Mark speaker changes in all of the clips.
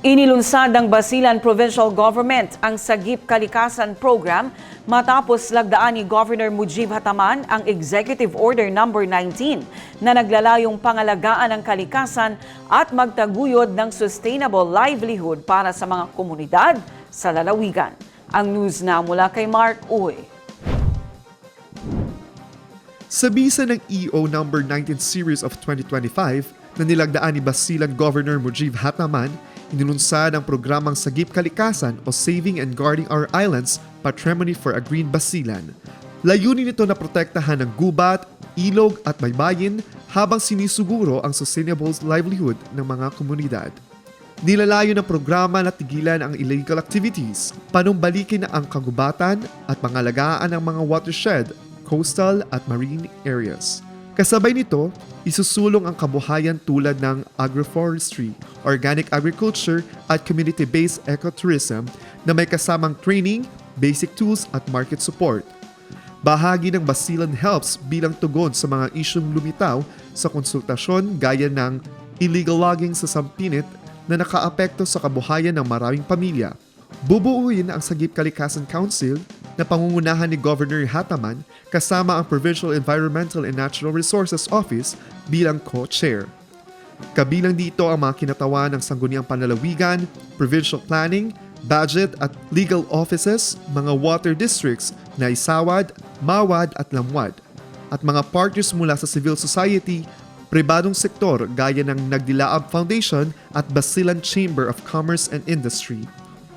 Speaker 1: Inilunsad ng Basilan Provincial Government ang Sagip Kalikasan Program matapos lagdaan ni Governor Mujib Hataman ang Executive Order No. 19 na naglalayong pangalagaan ng kalikasan at magtaguyod ng sustainable livelihood para sa mga komunidad sa lalawigan. Ang news na mula kay Mark Uy.
Speaker 2: Sa bisa ng EO number 19 series of 2025 na nilagdaan ni Basilan Governor Mujib Hataman, inilunsad ang programang Sagip Kalikasan o Saving and Guarding Our Islands Patrimony for a Green Basilan. Layunin nito na protektahan ng gubat, ilog at baybayin habang sinisuguro ang sustainable livelihood ng mga komunidad. Nilalayo ng programa na tigilan ang illegal activities, panumbalikin ang kagubatan at pangalagaan ang mga watershed, coastal at marine areas. Kasabay nito, isusulong ang kabuhayan tulad ng agroforestry, organic agriculture at community-based ecotourism na may kasamang training, basic tools at market support. Bahagi ng Basilan Helps bilang tugon sa mga isyong lumitaw sa konsultasyon gaya ng illegal logging sa Sampinit na nakaapekto sa kabuhayan ng maraming pamilya. Bubuuin ang Sagip Kalikasan Council na pangungunahan ni Governor Hataman kasama ang Provincial Environmental and Natural Resources Office bilang co-chair. Kabilang dito ang mga kinatawan ng Sangguniang Panlalawigan, Provincial Planning, Budget at Legal Offices, mga water districts na Isawad, Mawad at Lamwad, at mga partners mula sa civil society, pribadong sektor gaya ng Nagdilaab Foundation at Basilan Chamber of Commerce and Industry.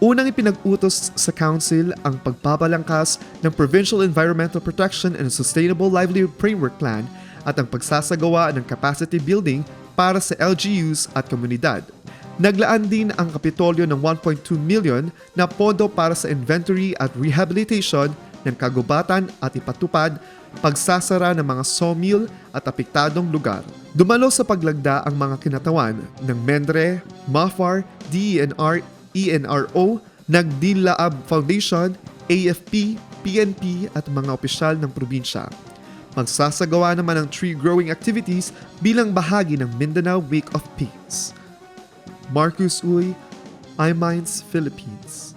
Speaker 2: Unang ipinag-utos sa Council ang pagpabalangkas ng Provincial Environmental Protection and Sustainable Livelihood Framework Plan at ang pagsasagawa ng capacity building para sa LGUs at komunidad. Naglaan din ang Kapitolyo ng 1.2 million na pondo para sa inventory at rehabilitation ng kagubatan at ipatupad pagsasara ng mga sawmill at apektadong lugar. Dumalo sa paglagda ang mga kinatawan ng Mendre, MAFAR, DENR, ENRO, Nagdilaab Foundation, AFP, PNP at mga opisyal ng probinsya. Magsasagawa naman ng tree growing activities bilang bahagi ng Mindanao Week of Peace. Marcus Uy, iMinds Philippines.